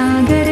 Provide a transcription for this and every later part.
ಸಾಗರ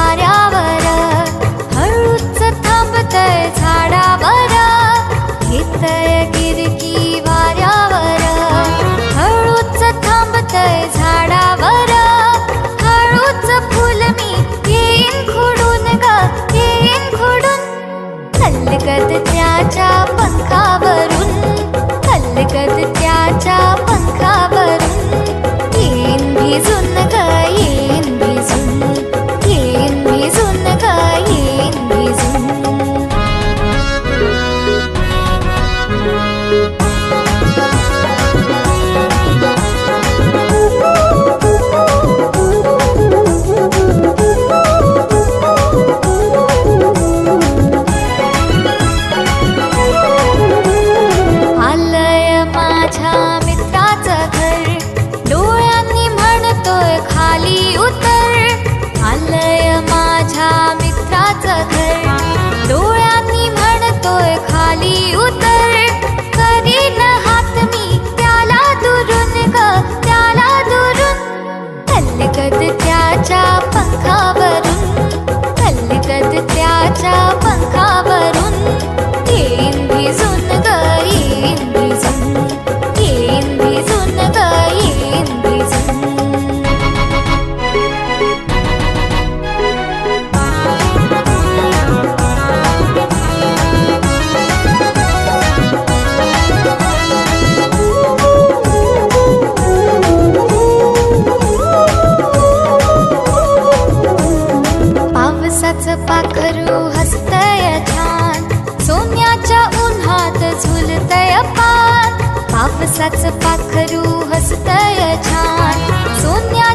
वाऱ्यावर. हळूच थांबतय झाडावर. घेतय गिरकी वाऱ्यावर. हळूच थांबतय झाडावर. हळूच फुल मी घेईन खुडून ग घेईन खुडून. हलगत त्याच्या पंखावरून हलगत त्याच्या पंखावरून घेईन भिजून कापसाच पाखरू हसतय छान. सोन्या」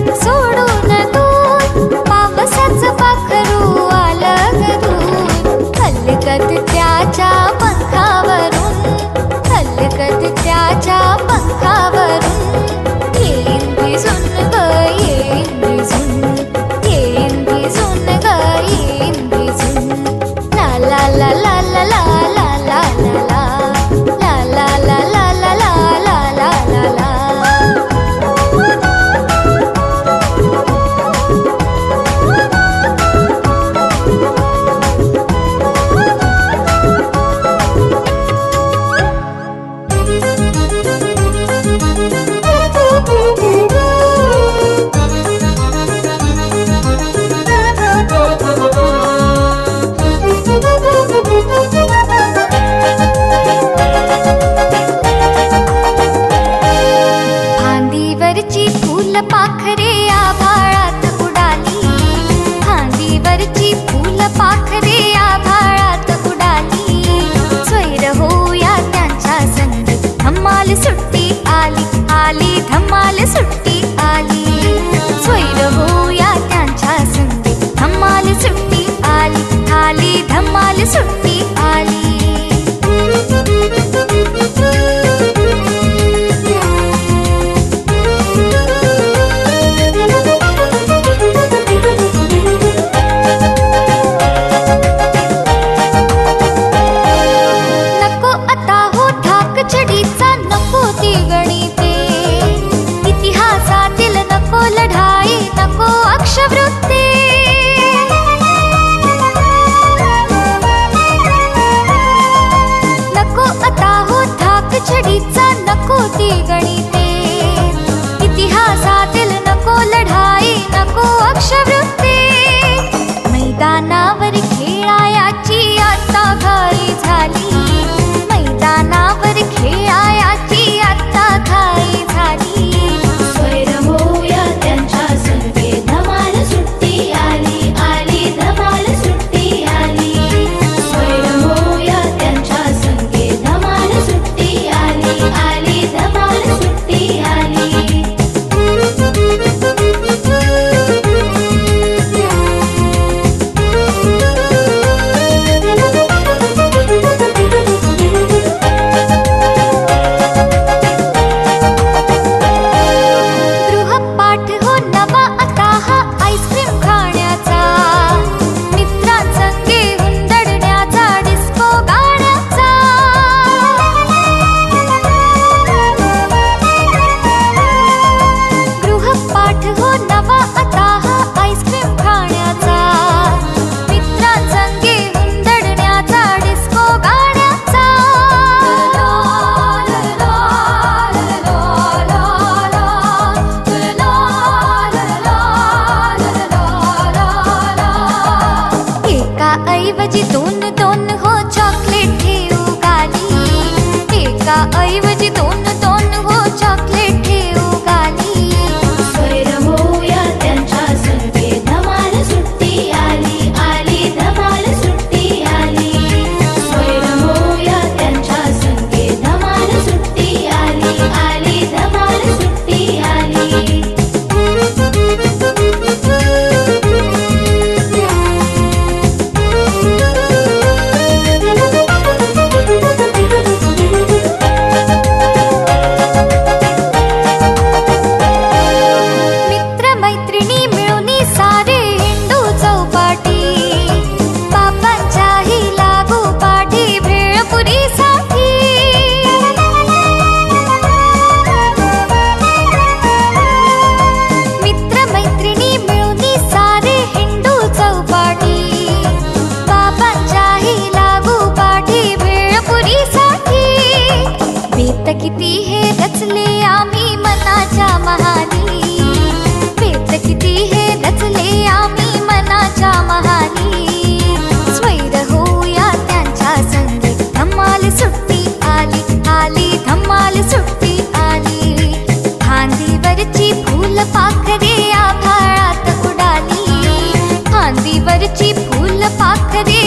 「そう」किती हे रचले आम्ही मनाच्या महानी. पेत किती हे रचले आम्ही मनाच्या महानी. स्वैर होया त्यांच्या संगे धमाल सुट्टी आली आली धमाल सुट्टी आली. फांदीवरची फूल पाखरे आभाळात उडाली. फांदीवरची फूल पाखरे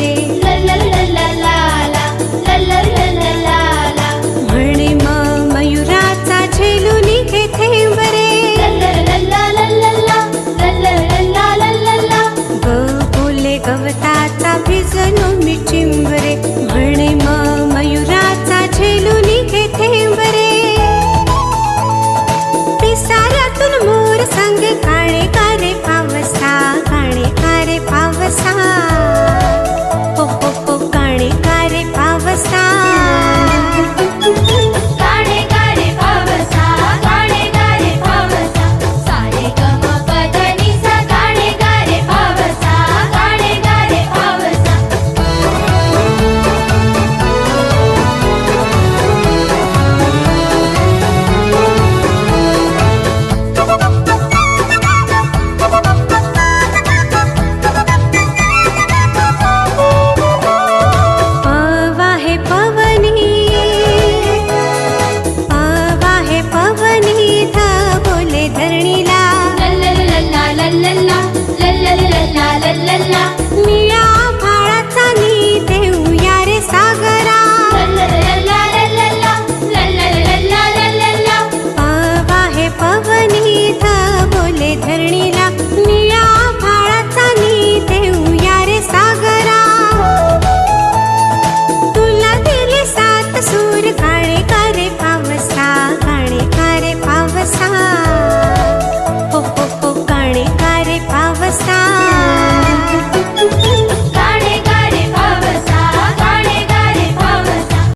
रे